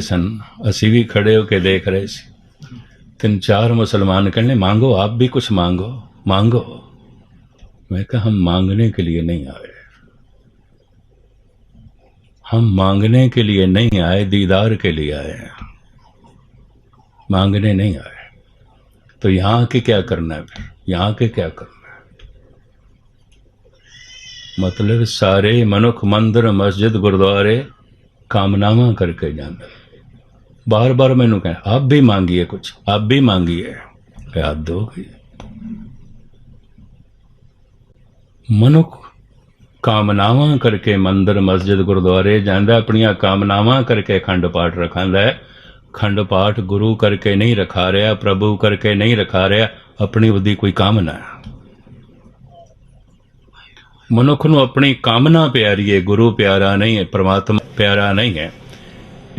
ਸਨ ਅਸੀਂ ਵੀ ਖੜੇ ਹੋ ਕੇ ਦੇਖ ਰਹੇ ਸੀ ਤਿੰਨ चार मुसलमान कहने मांगो आप भी कुछ मांगो मांगो मैं कहा हम मांगने के लिए नहीं आए हम मांगने के लिए नहीं आए दीदार के लिए आए हैं मांगने नहीं आए तो यहां के क्या करना है फिर यहां के क्या करना है मतलब सारे मनुख मंदिर मस्जिद गुरुद्वारे कामनामा करके जाते ਬਾਰ-ਬਾਰ ਮੈਨੂੰ ਕਹਿੰਦਾ ਆਪ ਵੀ ਮੰਗੀਏ ਕੁਝ ਆਪ ਵੀ ਮੰਗੀਏ। ਯਾਦ ਦੋ ਗਈ। ਮਨੁੱਖ ਕਾਮਨਾਵਾਂ ਕਰਕੇ ਮੰਦਰ, ਮਸਜਿਦ, ਗੁਰਦੁਆਰੇ ਜਾਂਦਾ, ਆਪਣੀਆਂ ਕਾਮਨਾਵਾਂ ਕਰਕੇ ਖੰਡ ਪਾਠ ਰਖਾਂਦਾ ਹੈ। ਖੰਡ ਪਾਠ ਗੁਰੂ ਕਰਕੇ ਨਹੀਂ ਰਖਾ ਰਿਹਾ, ਪ੍ਰਭੂ ਕਰਕੇ ਨਹੀਂ ਰਖਾ ਰਿਹਾ, ਆਪਣੀ ਉਹਦੀ ਕੋਈ ਕਾਮਨਾ ਹੈ। ਮਨੁੱਖ ਨੂੰ ਆਪਣੀ ਕਾਮਨਾ ਪਿਆਰੀ ਹੈ, ਗੁਰੂ ਪਿਆਰਾ ਨਹੀਂ ਹੈ, ਪ੍ਰਮਾਤਮਾ ਪਿਆਰਾ ਨਹੀਂ ਹੈ।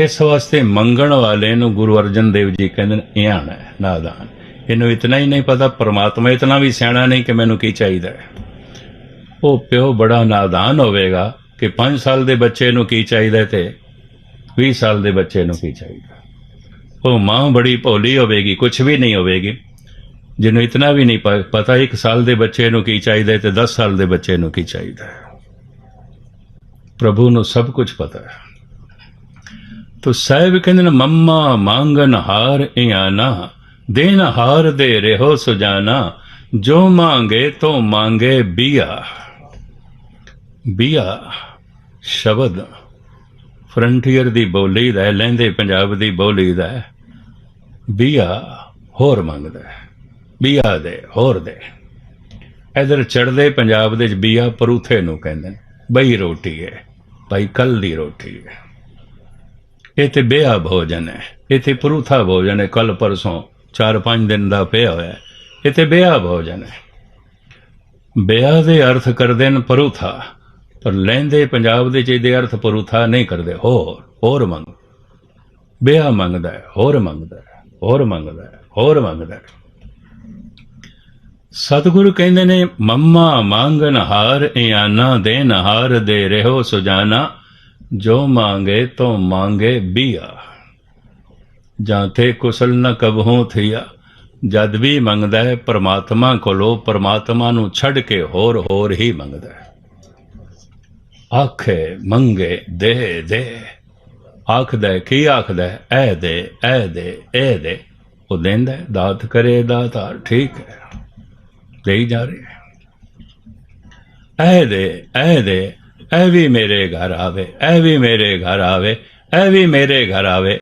ਇਸ ਵਾਸਤੇ ਮੰਗਣ ਵਾਲੇ ਨੂੰ ਗੁਰੂ ਅਰਜਨ ਦੇਵ ਜੀ ਕਹਿੰਦੇ ਨੇ ਇਆਣ ਹੈ ਨਾਦਾਨ ਇਹਨੂੰ ਇਤਨਾ ਹੀ ਨਹੀਂ ਪਤਾ, ਪਰਮਾਤਮਾ ਇਤਨਾ ਵੀ ਸਿਆਣਾ ਨਹੀਂ ਕਿ ਮੈਨੂੰ ਕੀ ਚਾਹੀਦਾ ਹੈ। ਉਹ ਪਿਓ ਬੜਾ ਨਾਦਾਨ ਹੋਵੇਗਾ ਕਿ 5 ਸਾਲ ਦੇ ਬੱਚੇ ਨੂੰ ਕੀ ਚਾਹੀਦਾ ਤੇ 20 ਸਾਲ ਦੇ ਬੱਚੇ ਨੂੰ ਕੀ ਚਾਹੀਦਾ ਉਹ ਮਾਂ ਬੜੀ ਭੋਲੀ ਹੋਵੇਗੀ ਕੁਝ ਵੀ ਨਹੀਂ ਹੋਵੇਗੀ। ਜਿਹਨੂੰ ਇਤਨਾ ਵੀ ਨਹੀਂ ਪਤਾ 1 ਸਾਲ ਦੇ ਬੱਚੇ ਨੂੰ ਕੀ ਚਾਹੀਦਾ ਤੇ 10 ਸਾਲ ਦੇ ਬੱਚੇ ਨੂੰ ਕੀ ਚਾਹੀਦਾ ਪ੍ਰਭੂ ਨੂੰ ਸਭ ਕੁਝ ਪਤਾ ਹੈ। ਤੋ ਸਾਹਿਬ ਕਹਿੰਦੇ ਨੇ ਮੰਮਾ ਮੰਗਨ ਹਾਰ ਇਆਨਾ ਦੇਨ ਹਾਰ ਦੇ ਰਹੋ ਸੁਜਾਨਾ ਜੋ ਮੰਗੇ ਤੋ ਮੰਗੇ ਬੀਆ। ਬੀਆ ਸ਼ਬਦ ਫਰੰਟੀਅਰ ਦੀ ਬੋਲੀ ਦਾ ਹੈ, ਲਹਿੰਦੇ ਪੰਜਾਬ ਦੀ ਬੋਲੀ ਦਾ ਬੀਆ ਹੋਰ ਮੰਗਦਾ ਬੀਆ ਦੇ ਹੋਰ ਦੇ। ਇਧਰ ਚੜਦੇ ਪੰਜਾਬ ਦੇ ਵਿੱਚ ਬੀਆ ਪਰੂਥੇ ਨੂੰ ਕਹਿੰਦੇ ਬਈ ਰੋਟੀ ਹੈ ਭਾਈ ਕੱਲ ਦੀ ਰੋਟੀ ਹੈ। ਇਹ ਤੇ ਬੇਆ ਭੋਜਨ ਹੈ ਇਹ ਪਰੂਥਾ ਭੋਜਨ ਹੈ ਕੱਲ ਪਰਸੋਂ 4-5 ਦਿਨ ਦਾ ਪਿਆ ਹੋਇਆ ਹੈ ਇਹ ਬੇਆ ਭੋਜਨ ਹੈ। ਬੇਆ ਦੇ ਅਰਥ ਕਰਦੇ ਨੇ ਪਰੂਥਾ, ਪਰ ਲੈਂਦੇ ਪੰਜਾਬ ਦੇ ਚ ਇਹਦੇ ਅਰਥ ਪਰੂਥਾ ਨਹੀਂ ਕਰਦੇ, ਹੋਰ ਹੋਰ ਮੰਗ ਬੇਆ ਮੰਗਦਾ ਹੈ, ਹੋਰ ਮੰਗਦਾ ਹੈ, ਹੋਰ ਮੰਗਦਾ ਹੈ, ਹੋਰ ਮੰਗਦਾ ਹੈ। ਸਤਿਗੁਰੂ ਕਹਿੰਦੇ ਨੇ, ਮੰਮਾ ਮੰਗਨ ਹਾਰ ਇਆਨਾ ਦੇਨ ਹਾਰ ਦੇ ਰਹੋ ਸੁਜਾਨਾ ਜੋ ਮੰਗੇ ਤੋ ਮੰਗੇ ਬੀਆ। ਜਾਂ ਤੇ ਕੁਸਲ ਨ ਕਬਹੂ ਥਿਆ। ਜਦ ਵੀ ਮੰਗਦਾ ਹੈ ਪ੍ਰਮਾਤਮਾ ਕੋਲੋਂ, ਪ੍ਰਮਾਤਮਾ ਨੂੰ ਛੱਡ ਕੇ ਹੋਰ ਹੋਰ ਹੀ ਮੰਗਦਾ ਹੈ। ਆਖੇ ਮੰਗੇ ਦੇ ਦੇ। ਆਖਦਾ ਕੀ ਆਖਦਾ ਹੈ? ਐ ਦੇ ਐ ਦੇ ਐ ਦੇ। ਉਹ ਦਿੰਦਾ ਦਾਤ ਕਰੇ ਦਾਤਾਰ, ਠੀਕ ਹੈ। ਦੇਈ ਜਾ ਰਿਹਾ ਹੈ। ਐ ਦੇ ਐ ਦੇ ਐ ਵੀ ਮੇਰੇ ਘਰ ਆਵੇ ਐ ਵੀ ਮੇਰੇ ਘਰ ਆਵੇ ਐ ਵੀ ਮੇਰੇ ਘਰ ਆਵੇ।